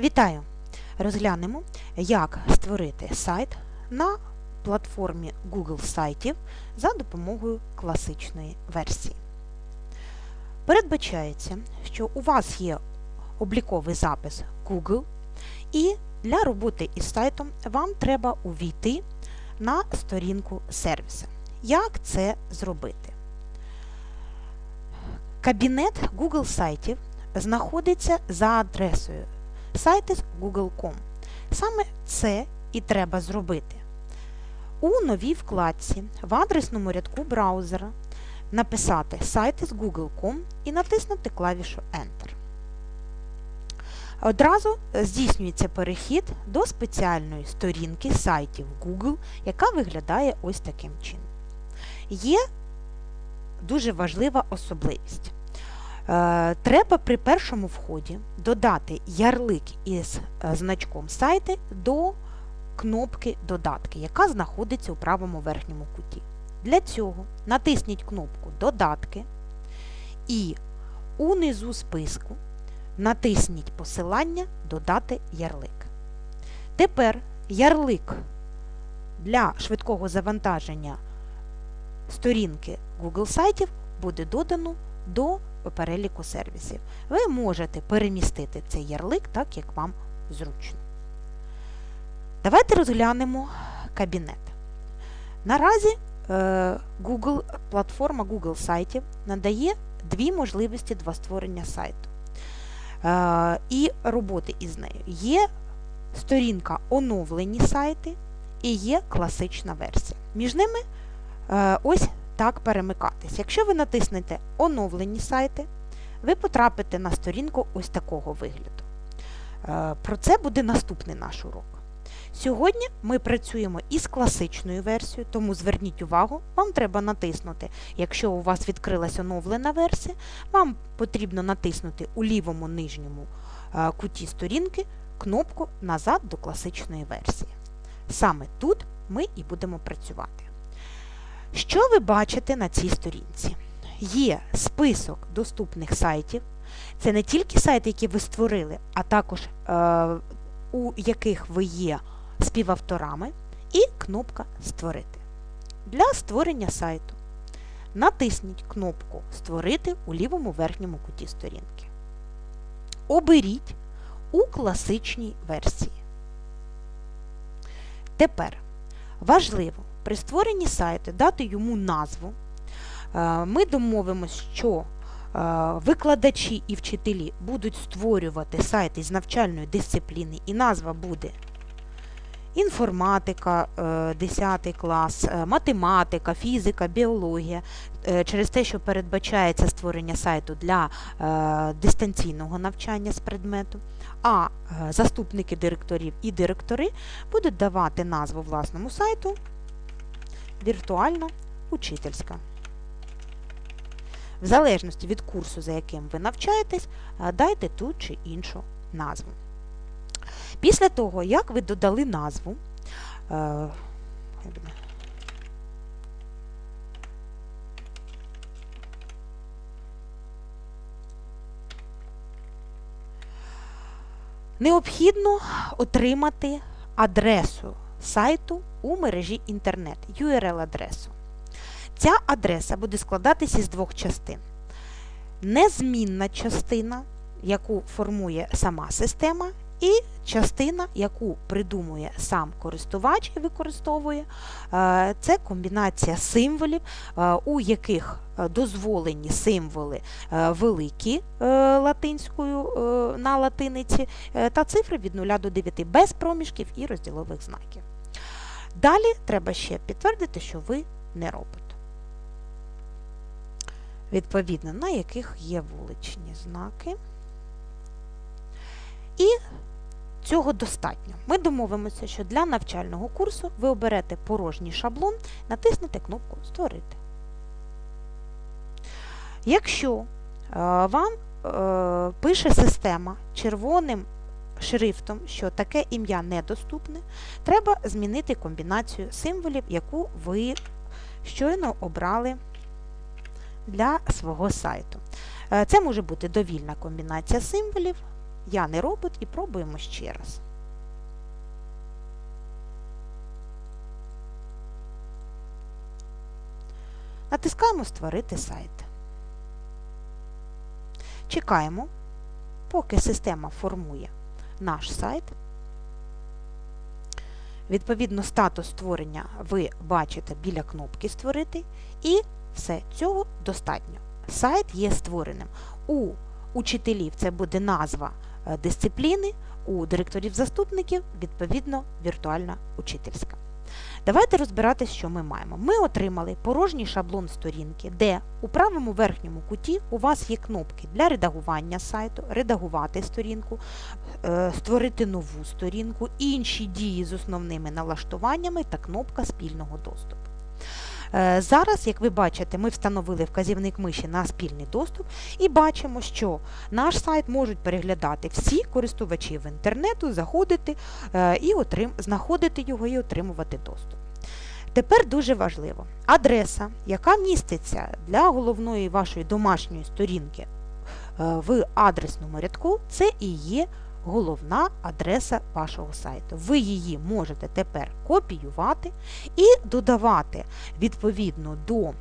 Вітаю! Розглянемо, як створити сайт на платформі Google сайтів за допомогою класичної версії. Передбачається, що у вас є обліковий запис Google, і для роботи із сайтом вам треба увійти на сторінку сервісу. Як це зробити? Кабінет Google сайтів знаходиться за адресою сайти Google.com. Саме це і треба зробити. У новій вкладці в адресному рядку браузера написати сайти з Google.com і натиснути клавішу Enter. Одразу здійснюється перехід до спеціальної сторінки сайтів Google, яка виглядає ось таким чином. Є дуже важлива особливість. Е, треба при першому вході додати ярлик із е, значком сайти до кнопки Додатки, яка знаходиться у правому верхньому куті. Для цього натисніть кнопку Додатки і унизу списку натисніть посилання Додати ярлик. Тепер ярлик для швидкого завантаження сторінки Google сайтів буде додано до переліку сервісів. Ви можете перемістити цей ярлик так, як вам зручно. Давайте розглянемо кабінет. Наразі Google, платформа Google сайтів надає дві можливості для створення сайту і роботи із нею. Є сторінка оновлені сайти і є класична версія. Між ними ось так перемикатись. Якщо ви натиснете Оновлені сайти, ви потрапите на сторінку ось такого вигляду. Про це буде наступний наш урок. Сьогодні ми працюємо із класичною версією, тому зверніть увагу, вам треба натиснути, якщо у вас відкрилась оновлена версія, вам потрібно натиснути у лівому нижньому куті сторінки кнопку Назад до класичної версії. Саме тут ми і будемо працювати. Що ви бачите на цій сторінці? Є список доступних сайтів. Це не тільки сайти, які ви створили, а також е, у яких ви є співавторами, і кнопка Створити. Для створення сайту натисніть кнопку Створити у лівому верхньому куті сторінки. Оберіть у класичній версії. Тепер важливо при створенні сайту дати йому назву. Ми домовимося, що викладачі і вчителі будуть створювати сайти з навчальної дисципліни, і назва буде інформатика, 10 клас, математика, фізика, біологія. Через те, що передбачається створення сайту для дистанційного навчання з предмету, а заступники директорів і директори будуть давати назву власному сайту віртуальна учительська. В залежності від курсу, за яким ви навчаєтесь, дайте ту чи іншу назву. Після того, як ви додали назву, необхідно отримати адресу сайту у мережі інтернет, URL-адресу. Ця адреса буде складатися із двох частин. Незмінна частина, яку формує сама система, і частина, яку придумує сам користувач і використовує, це комбінація символів, у яких дозволені символи великі латинською на латиниці та цифри від 0 до 9 без проміжків і розділових знаків. Далі треба ще підтвердити, що ви не робот. Відповідно, на яких є вуличні знаки. І цього достатньо. Ми домовимося, що для навчального курсу ви оберете порожній шаблон, натиснете кнопку Створити. Якщо е, вам е, пише система червоним шрифтом, що таке ім'я недоступне, треба змінити комбінацію символів, яку ви щойно обрали для свого сайту. Це може бути довільна комбінація символів, Я не робот і пробуємо ще раз. Натискаємо Створити сайт. Чекаємо, поки система формує наш сайт. Відповідно, статус створення ви бачите біля кнопки Створити, і все цього достатньо. Сайт є створеним. У учителів це буде назва е, дисципліни, у директорів-заступників, відповідно, віртуальна учительська. Давайте розбирати, що ми маємо. Ми отримали порожній шаблон сторінки, де у правому верхньому куті у вас є кнопки для редагування сайту, редагувати сторінку, е, створити нову сторінку, інші дії з основними налаштуваннями та кнопка спільного доступу. Е, зараз, як ви бачите, ми встановили вказівник миші на спільний доступ і бачимо, що наш сайт можуть переглядати всі користувачі в інтернету, заходити е, і отрим... знаходити його і отримувати доступ. Тепер дуже важливо, адреса, яка міститься для головної вашої домашньої сторінки е, в адресному рядку, це і є головна адреса вашого сайту. Ви її можете тепер копіювати і додавати відповідно до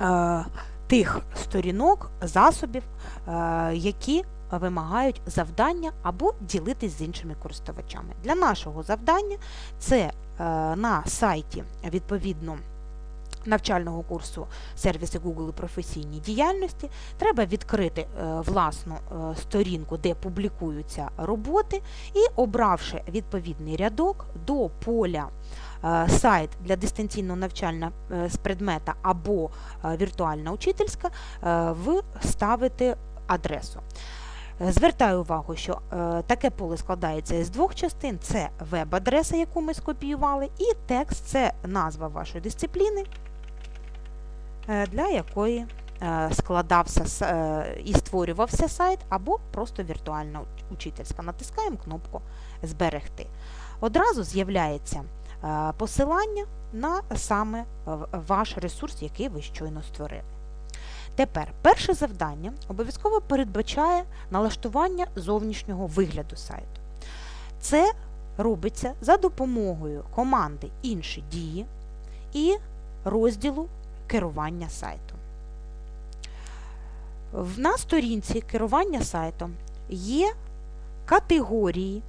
е, тих сторінок, засобів, е, які вимагають завдання або ділитись з іншими користувачами. Для нашого завдання це е, на сайті відповідно навчального курсу сервіси Google і професійній діяльності, треба відкрити е, власну е, сторінку, де публікуються роботи, і обравши відповідний рядок до поля е, сайт для дистанційного навчання з предмета або віртуальна учительська, вставити адресу. Звертаю увагу, що таке поле складається з двох частин: це веб-адреса, яку ми скопіювали, і текст це назва вашої дисципліни. Е, для якої е, складався е, і створювався сайт, або просто віртуальна учительська. Натискаємо кнопку Зберегти. Одразу з'являється посилання на саме ваш ресурс, який ви щойно створили. Тепер перше завдання обов'язково передбачає налаштування зовнішнього вигляду сайту. Це робиться за допомогою команди Інші дії і розділу керування сайтом. На сторінці керування сайтом є категорії,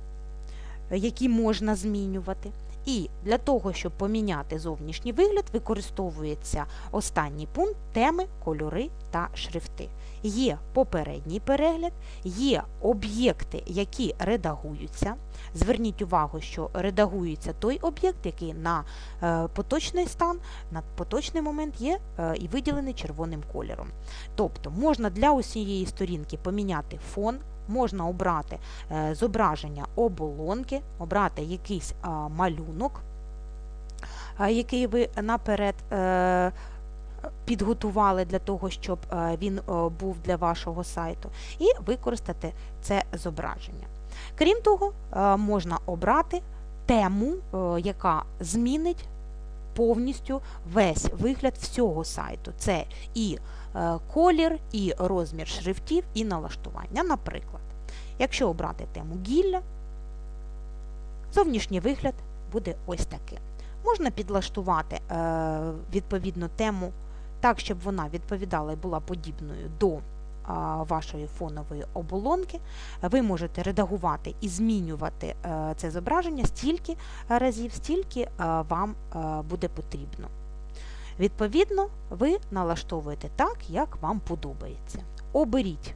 які можна змінювати. І для того, щоб поміняти зовнішній вигляд, використовується останній пункт теми, кольори та шрифти. Є попередній перегляд, є об'єкти, які редагуються. Зверніть увагу, що редагується той об'єкт, який на е, поточний стан, на поточний момент є е, і виділений червоним кольором. Тобто можна для усієї сторінки поміняти фон можна обрати е, зображення оболонки, обрати якийсь малюнок, який ви наперед підготували для того, щоб е, він був для вашого сайту, і використати це зображення. Крім того, можна обрати тему, яка змінить повністю весь вигляд всього сайту. Це і колір, і розмір шрифтів, і налаштування. Наприклад, Якщо обрати тему гілля, зовнішній вигляд буде ось таким. Можна підлаштувати е, відповідну тему так, щоб вона відповідала і була подібною до вашої фонової оболонки. Ви можете редагувати і змінювати е, це зображення стільки разів, стільки е, вам буде потрібно. Відповідно, ви налаштовуєте так, як вам подобається. Оберіть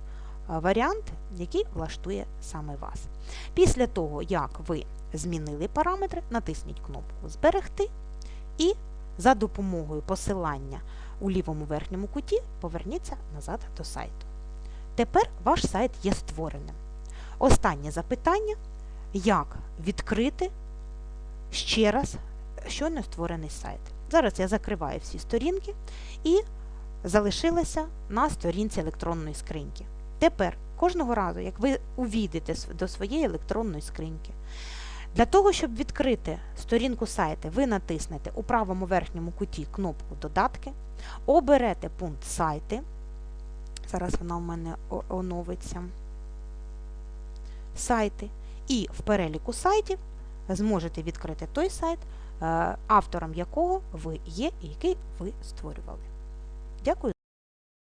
варіант, який влаштує саме вас. Після того, як ви змінили параметри, натисніть кнопку Зберегти і за допомогою посилання у лівому верхньому куті поверніться назад до сайту. Тепер ваш сайт є створеним. Останнє запитання, як відкрити ще раз щойно створений сайт. Зараз я закриваю всі сторінки і залишилася на сторінці електронної скриньки. Тепер, кожного разу, як ви увійдете до своєї електронної скриньки, для того, щоб відкрити сторінку сайту, ви натиснете у правому верхньому куті кнопку Додатки, оберете пункт сайти. Зараз вона у мене оновиться. сайти, і в переліку сайтів зможете відкрити той сайт, е, автором якого ви є і який ви створювали. Дякую.